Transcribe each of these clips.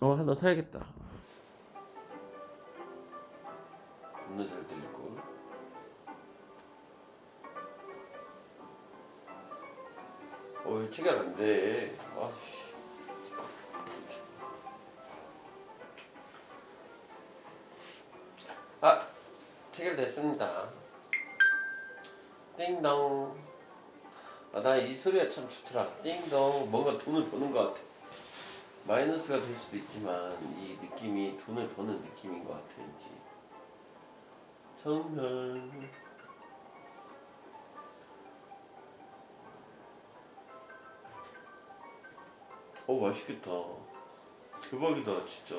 어 하나 사야겠다. 겁나 잘 들릴걸? 어이 체결 안 돼. 아 씨. 아 체결됐습니다. 띵동. 아, 나 이 소리가 참 좋더라. 띵동. 뭔가 돈을 버는 것 같아 마이너스가 될 수도 있지만 이 느낌이 돈을 버는 느낌인 것 같아 왠지. 정말 어 맛있겠다. 대박이다 진짜.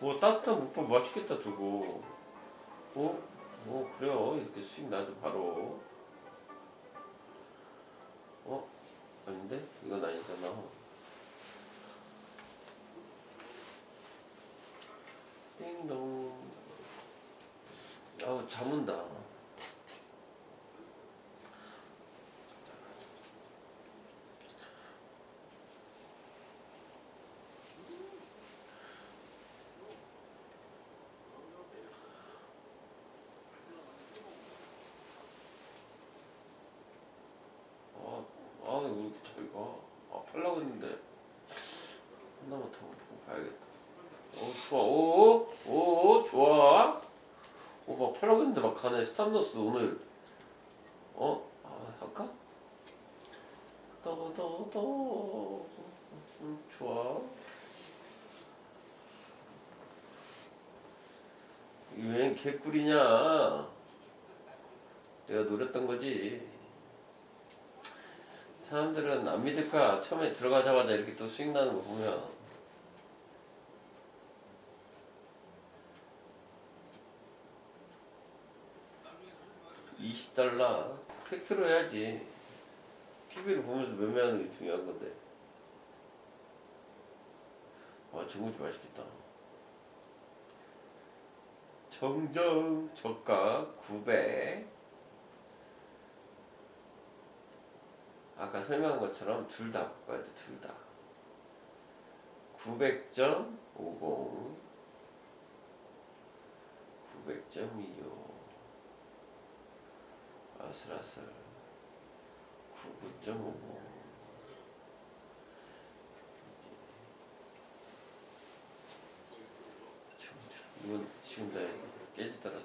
와 따뜻한 국밥 맛있겠다 저거. 어? 어 그래요. 이렇게 수익 나죠 바로. 어? 아닌데? 이건 아니잖아. 띵동. 아우 잠 온다 아, 아, 왜 이렇게 잘 가? 아, 팔라고 했는데. 하나만 더 보고 봐야겠다. 오, 좋아. 오, 오, 좋아. 오, 막 팔라고 했는데 막 가네. 스탑너스 오늘. 어? 아, 할까? 더더더. 음, 좋아. 이게 웬 개꿀이냐? 내가 노렸던 거지. 사람들은 안 믿을 거야. 처음에 들어가자마자 이렇게 또 수익 나는 거 보면. (20달러) 팩트로 해야지. TV를 보면서 매매하는 게 중요한 건데. 와 중국이 맛있겠다. 정정 저가 900 아까 설명한 것처럼 둘 다 바꿔야 돼, 둘 다. 900.50, 900.25, 아슬아슬, 99.50. 이건 지금 다 깨지더라도.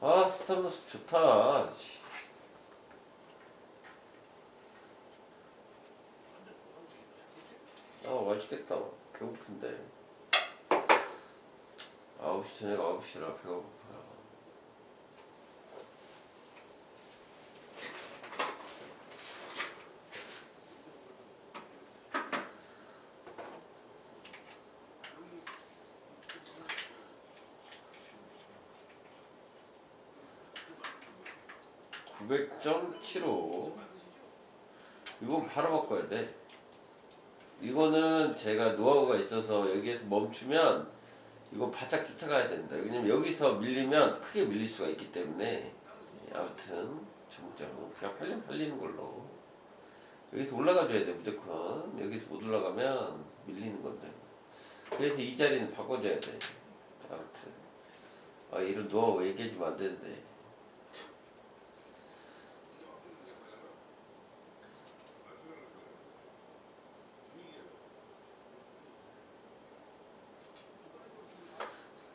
아 스타벅스 좋다 씨. 아 맛있겠다 배고픈데 9시 저녁 9시라 배고파요. (900.75) 이건 바로 바꿔야 돼. 이거는 제가 노하우가 있어서 여기에서 멈추면 이거 바짝 쫓아가야 된다. 왜냐면 여기서 밀리면 크게 밀릴 수가 있기 때문에. 예, 아무튼 정정 그냥 팔리면 팔리는 걸로. 여기서 올라가줘야 돼 무조건. 여기서 못 올라가면 밀리는 건데. 그래서 이 자리는 바꿔줘야 돼. 아무튼. 아 이런 노하우 얘기해주면 안 되는데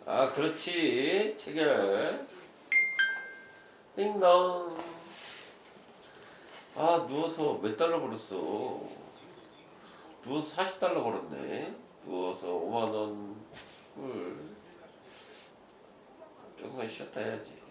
아 그렇지. 체결. 띵동. 아 누워서 몇 달러 벌었어? 누워서 40달러 벌었네. 누워서 5만원 꿀. 조금만 쉬었다 해야지